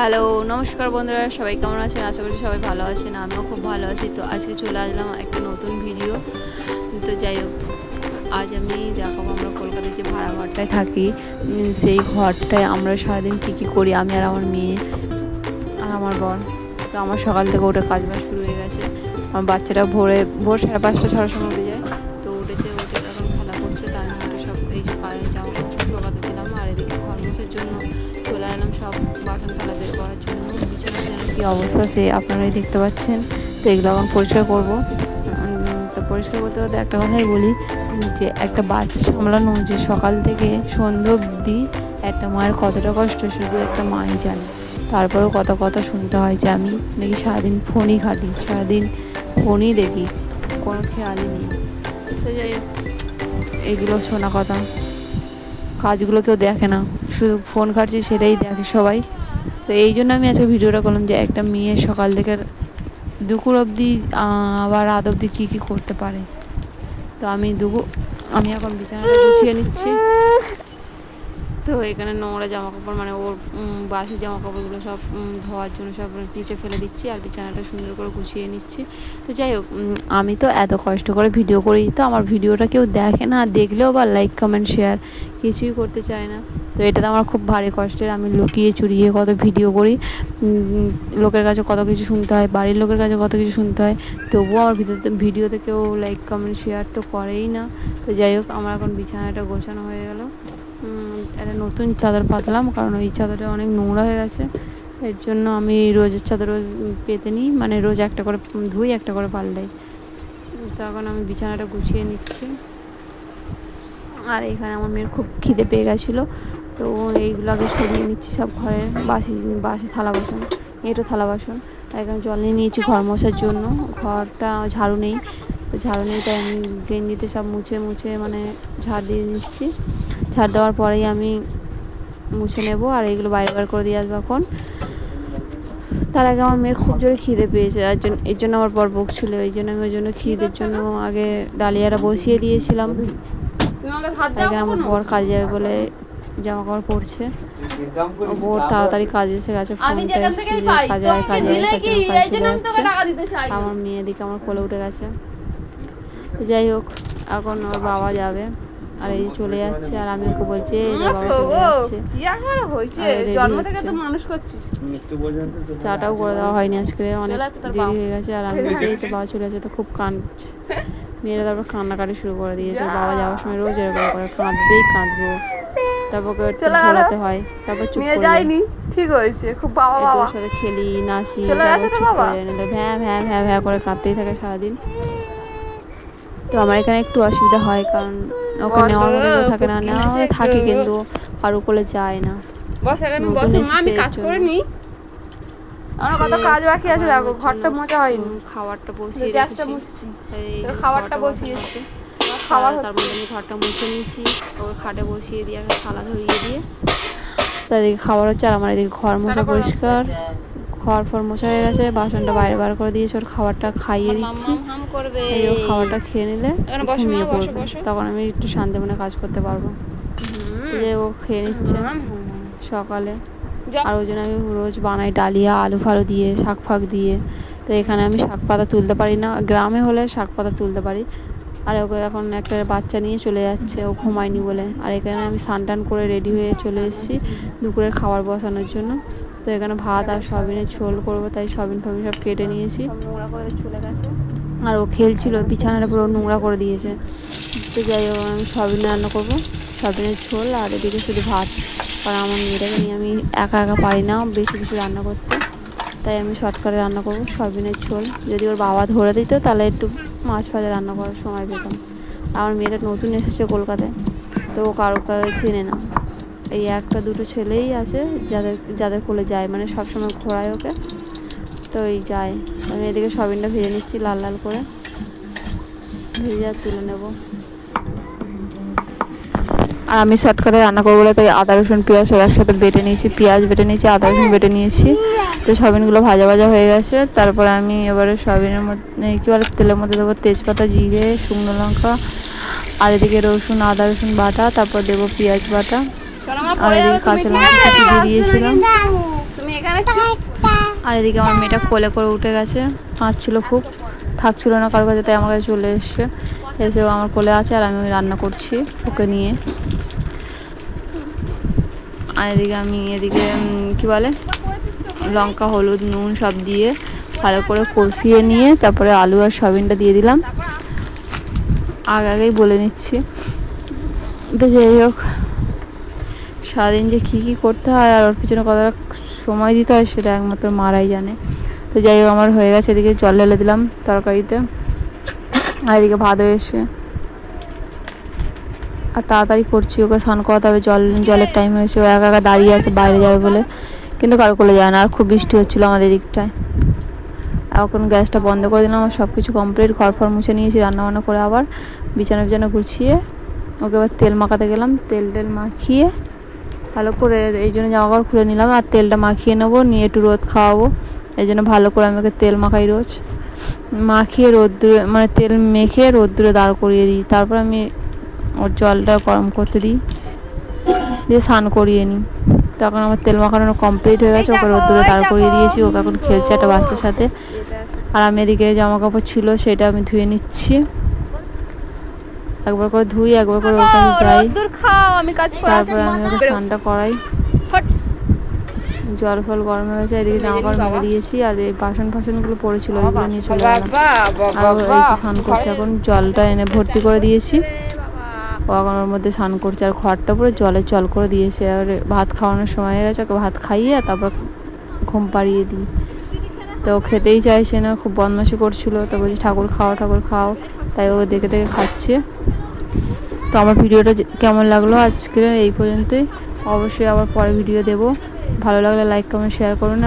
Hello, নমস্কার বন্ধুরা, সবাই কেমন আছেন? আশা করি সবাই ভালো আছেন, আমিও খুব ভালো আছি। তো আজকে চলে আসলাম একটা নতুন ভিডিও। তো যাই হোক, আজ আমি দেখাবো আমরা কলকাতায় যে ভাড়া ঘরটায় থাকি সেই ঘরটায় আমরা সারাদিন কী কী করি, আমি আর আমার মেয়ে আর আমার বর তো আমার সকাল থেকে উঠে কাজ বাজ শুরু হয়ে গেছে। আমার বাচ্চারা ভোরে, ভোর সাড়ে পাঁচটা, ছটার সময় উঠে যায়। তো উঠেছে, উঠে এখন খেলা করছে আমি উঠে সব এই যে পায়ে জামা কাপড় দিলাম। আর এদিকে ঘর জন্য চলে এলাম সব বাসন থালা কী অবস্থা সে আপনারাই দেখতে পাচ্ছেন। তো এগুলো এখন পরিষ্কার করব। তো পরিষ্কার করতে করতে একটা কথাই বলি, যে একটা বাচ্চা সামলানো যে সকাল থেকে সন্ধ্যে অবধি একটা মায়ের কতটা কষ্ট, শুধু একটা মাই জানে। তারপরেও কত কথা শুনতে হয় যে আমি দেখি সারাদিন ফোনই ঘাঁটি, সারাদিন ফোনই দেখি, কোনো খেয়ালই নেই। তো যাই হোক, এগুলো শোনা কথা। কাজগুলো কেউ দেখে না, শুধু ফোন ঘাটছি সেটাই দেখে সবাই। তো এই জন্য আমি আজকে ভিডিওটা করলাম যে একটা মেয়ে সকাল থেকে দুপুর অবধি আবার রাত অবধি কী কী করতে পারে। তো আমি দুপুর আমি এখন বিছানাটা গুছিয়ে নিচ্ছি। তো এখানে নোংরা জামা কাপড় মানে ওর বাসি জামা কাপড়গুলো সব ধোয়ার জন্য সব নিচে ফেলে দিচ্ছি আর বিছানাটা সুন্দর করে গুছিয়ে নিচ্ছি। তো যাই হোক আমি তো এত কষ্ট করে ভিডিও করি, তো আমার ভিডিওটা কেউ দেখে না, দেখলেও বা লাইক কমেন্ট শেয়ার কিছুই করতে চায় না। তো এটা তো আমার খুব ভারী কষ্টের, আমি লুকিয়ে চুরিয়ে কত ভিডিও করি লোকের কাছে কত কিছু শুনতে হয়, বাড়ির লোকের কাছে কত কিছু শুনতে হয়, তবুও আমার ভিডিওতে ভিডিওতে কেউ লাইক কমেন্ট শেয়ার তো করেই না। তো যাই হোক, আমার এখন বিছানাটা গোছানো হয়ে গেল। একটা নতুন চাদর পাতলাম, কারণ ওই চাদরটা অনেক নোংরা হয়ে গেছে। এর জন্য আমি রোজের চাদর পেতে নিই মানে রোজ একটা করে ধুই, একটা করে পাল্টাই। তো এখন আমি বিছানাটা গুছিয়ে নিচ্ছি। আর এখানে আমার মেয়ের খুব খিদে পেয়ে গেছিল, তো এইগুলো আগে সরিয়ে নিচ্ছি সব ঘরের বাসি বাসি থালা বাসন এটো থালা বাসন। আর এখানে জল নিয়ে নিয়েছি ঘর মশার জন্য, ঘরটা ঝাড়ু নেই। ঝাড়ু নেই তাই আমি গেঞ্জিতে সব মুছে মুছে মানে ঝাড় দিয়ে নিচ্ছি। ঝাড় দেওয়ার পরেই আমি মুছে নেব আর এইগুলো বাইরে বার করে দিয়ে আসব এখন। তার আগে আমার মেয়ের খুব জোরে খিদে পেয়েছে আর জন্য এর জন্য আমার বর বকছিল এই জন্য আমি ওই জন্য খিদের জন্য আগে ডালিয়াটা বসিয়ে দিয়েছিলাম। আমার বর কাজে যাবে বলে জামা কাপড় পরছে। ও বর তাড়াতাড়ি কাজে এসে গেছে ফোনটা এসেছে কাজে তোমাকে কাজে। আমার মেয়ে দিকে আমার কোলে উঠে গেছে। তো যাই হোক এখন ওর বাবা যাবে। আর এই চলে যাচ্ছে আর আমি ওকে বলছি চাটাও করে দেওয়া হয়নি আজকে অনেক চলে যাচ্ছে তোর দেরি হয়ে গেছে আর আমি বলছি বাবা চলে যাচ্ছে তো খুব কাঁদছে মেয়েরা তারপর কান্নাকাটি শুরু করে দিয়েছে। বাবা যাওয়ার সময় রোজ এরকম করে কাঁদবেই কাঁদবো। তারপর। ঘোরাতে হয় তারপর চুপ করে ঠিক হয়েছে খুব বাবা বাবা। সাথে খেলি নাচি চলে গেছে তো বাবা? করে যায়, নাহলে ভ্যা ভ্যা ভ্যা ভ্যা করে কাঁদতেই থাকে সারাদিন। তো আমার এখানে একটু অসুবিধা হয় কারণ ওকে বস নেওয়ার মতো কেউ থাকে না। নেওয়া থাকে কিন্তু কারও কোলে যায় না। বস এখানে নতুন বসো মা আমি কাজ করে জন্য। নি আমার কত কাজ বাকি আছে দেখো ঘরটা মোছা হয়নি। খাবারটা বসিয়ে গ্যাসটা মুছছি তোর খাবারটা বসিয়েছি। খাবার তার মধ্যে আমি ঘরটা মুছে নিয়েছি ওর খাটে বসিয়ে দিয়ে একটা থালা ধরিয়ে দিয়ে। তাদেরকে খাবার হচ্ছে আর আমার এদিকে ঘর মোছা পরিষ্কার। ঘর ফর মোছা হয়ে গেছে বাসনটা বাইরে বার করে দিয়েছি ওর খাবারটা খাইয়ে দিচ্ছি। এই ও খাবারটা খেয়ে নিলে ঘুমিয়ে পড়বে। তখন আমি একটু শান্তি মনে কাজ করতে পারব। যে ও খেয়ে নিচ্ছে সকালে। আর ওই জন্য আমি রোজ বানাই ডালিয়া আলু ফালু দিয়ে শাক ফাক দিয়ে। তো এখানে আমি শাক পাতা তুলতে পারি না। গ্রামে হলে শাক পাতা তুলতে পারি। আর ওকে এখন একটা বাচ্চা নিয়ে চলে যাচ্ছে ও ঘুমায়নি বলে। আর এখানে আমি স্নান টান করে রেডি হয়ে চলে এসেছি দুপুরের খাবার বসানোর জন্য। তো এখানে ভাত আর সয়াবিনের ঝোল করব তাই সয়াবিন ফবিন সব কেটে নিয়েছি। নোংরা করে চলে গেছে। আর ও খেলছিল বিছানাটা পুরো নোংরা করে দিয়েছে। তো যাই হোক আমি সয়াবিন রান্না করব সয়াবিনের ঝোল আর এদিকে শুধু ভাত। কারণ আমার মেয়েটাকে নিয়ে আমি একা একা পারি না বেশি কিছু রান্না করতে। তাই আমি শর্টকাটে রান্না করব সয়াবিনের ঝোল। যদি ওর বাবা ধরে দিত তাহলে একটু মাছ ভাজা রান্না করার সময় পেতাম। আমার মেয়েটা নতুন এসেছে কলকাতায় তো ও কারও কাছে চেনে না। এই একটা দুটো ছেলেই আছে, যাদের যাদের কোলে যায় মানে সবসময় ঘোরায় ওকে। তো এই যায়। আমি এদিকে সয়াবিনটা ভেজে নিচ্ছি লাল লাল করে। ভেজে আর তুলে নেব। আর আমি শর্টকাটে রান্না করব বলে তাই আদা, রসুন, পেঁয়াজ সব একসাথে বেটে নিয়েছি। পেঁয়াজ বেটে নিয়েছি, আদা, রসুন বেটে নিয়েছি। তো সয়াবিনগুলো ভাজা ভাজা হয়ে গেছে। তারপরে আমি এবারে সয়াবিনের মধ্যে কী বলে, তেলের মধ্যে দেবো তেজপাতা, জিরে, শুকনো লঙ্কা। আর এদিকে রসুন, আদা, রসুন বাটা, তারপর দেবো পেঁয়াজ বাটা। আর এদিকে কাঁচা লঙ্কা দিয়ে দিয়েছিলাম। আর এদিকে আমার মেয়েটা কোলে করে উঠে গেছে কাঁদছিল খুব থাকছিল না কারোর কাছে তাই আমার কাছে চলে এসছে। এসে ও আমার কোলে আছে আর আমি রান্না করছি ওকে নিয়ে। আর এদিকে আমি এদিকে কি বলে? লঙ্কা হলুদ নুন সব দিয়ে ভালো করে কষিয়ে নিয়ে তারপরে আলু আর সয়াবিনটা দিয়ে দিলাম। আগে আগেই বলে নিচ্ছি। যাই হোক সারাদিন যে কী কী করতে হয় আর ওর পিছনে কতটা সময় দিতে হয় সেটা একমাত্র মারাই জানে। তো যাই হোক, আমার হয়ে গেছে, এদিকে জল ঢেলে দিলাম তরকারিতে। আর এদিকে ভাত হয়েছে আর তাড়াতাড়ি করছি, ওকে স্নান করাতে হবে, জল, জলের টাইম হয়েছে ও একা একা দাঁড়িয়ে আছে, বাইরে যাবে বলে। কিন্তু কারও কোলে যায় না, আর খুব বৃষ্টি হচ্ছিল আমাদের দিকটায় এখন গ্যাসটা বন্ধ করে দিলাম আমার সব কিছু কমপ্লিট ঘর ফর মুছে নিয়েছি, রান্নাবান্না করে আবার বিছানা বিছানা গুছিয়ে। ওকে এবার তেল মাখাতে গেলাম তেল টেল মাখিয়ে ভালো করে এই জন্য জামা কাপড় খুলে নিলাম আর তেলটা মাখিয়ে নেব নিয়ে একটু রোদ খাওয়াবো। এই জন্য ভালো করে আমি ওকে তেল মাখাই রোজ। মাখিয়ে রোদ্দুরে মানে তেল মেখে রোদ্দুরে দাঁড় করিয়ে দিই। তারপর আমি ওর জলটা গরম করতে দিই দিয়ে স্নান করিয়ে নিই। তখন আমার তেল মাখানো কমপ্লিট হয়ে গেছে ওকে রোদ্দুরে দাঁড় করিয়ে দিয়েছি। ওকে এখন খেলছে একটা বাচ্চার সাথে। আর আমি এদিকে জামা কাপড় ছিল সেটা আমি ধুয়ে নিচ্ছি। একবার করে ধুই একবার করে কাছে যাই। দূর খাও আমি কাজ করে তারপরে আমি ওকে স্নানটা করাই। জল ফল গরম হয়ে গেছে এদিকে জামা কাপড় মেলে দিয়েছি আর এই বাসন ফাসনগুলো পড়েছিল ওইগুলো নিয়ে চলে গেলাম। আর স্নান করছে এখন জলটা এনে ভর্তি করে দিয়েছি। ও এখন ওর মধ্যে স্নান করছে আর ঘরটা পুরো জলে জল করে দিয়েছে আর ভাত খাওয়ানোর সময় হয়ে গেছে ওকে ভাত খাইয়ে আর তারপর ঘুম পাড়িয়ে দিই। তো খেতেই চাইছে না, খুব বদমাশি করছিল। তো বলছি, ঠাকুর খাও ঠাকুর খাও। তাই ও দেখে দেখে খাচ্ছে। তো আমার ভিডিওটা কেমন লাগল আজকে এই পর্যন্তই। অবশ্যই আবার পরে ভিডিও দেব। ভালো লাগলে লাইক কমেন্ট শেয়ার করুন। আর